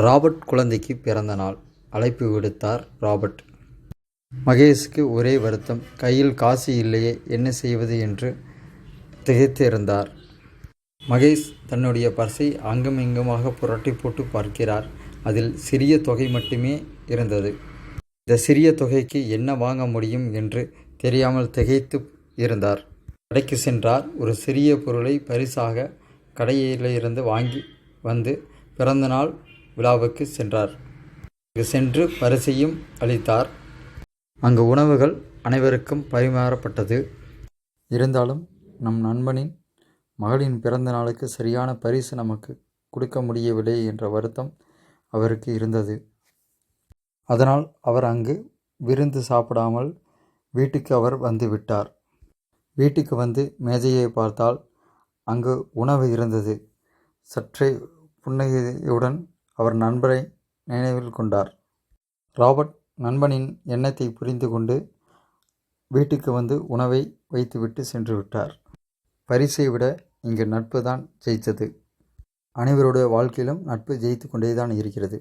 Robert குழந்தைக்கு பிறந்த நாள். அழைப்பு விடுத்தார் ராபர்ட். மகேஷுக்கு ஒரே வருத்தம் கையில் காசு இல்லையே என்ன செய்வது என்று திகைத்திருந்தார். மகேஷ் தன்னுடைய பர்சை அங்குமிங்குமாக புரட்டி போட்டு பார்க்கிறார். அதில் சிறிய தொகை மட்டுமே இருந்தது. இந்த சிறிய தொகைக்கு என்ன வாங்க முடியும் என்று தெரியாமல் திகைத்து இருந்தார். கடைக்கு சென்றார். ஒரு சிறிய பொருளை பரிசாக கடையிலிருந்து வாங்கி வந்து பிறந்தநாள் விழாவுக்கு சென்றார். அங்கு சென்று பரிசையும் அளித்தார். அங்கு உணவுகள் அனைவருக்கும் பரிமாறப்பட்டது. இருந்தாலும் நம் நண்பனின் மகளின் பிறந்த நாளுக்கு சரியான பரிசு நமக்கு கொடுக்க முடியவில்லை என்ற வருத்தம் அவருக்கு இருந்தது. அதனால் அவர் அங்கு விருந்து சாப்பிடாமல் வீட்டுக்கு அவர் வந்து விட்டார். வீட்டுக்கு வந்து மேஜையை பார்த்தால் அங்கு உணவு இருந்தது. சற்றே புன்னகையுடன் அவர் நண்பரை நினைவில் கொண்டார். ராபர்ட் நண்பனின் எண்ணத்தை புரிந்து கொண்டு வீட்டுக்கு வந்து உணவை வைத்துவிட்டு சென்று விட்டார். பரிசை விட இங்கு நட்பு தான் ஜெயித்தது. அனைவருடைய வாழ்க்கையிலும் நட்பு ஜெயித்து கொண்டே தான் இருக்கிறது.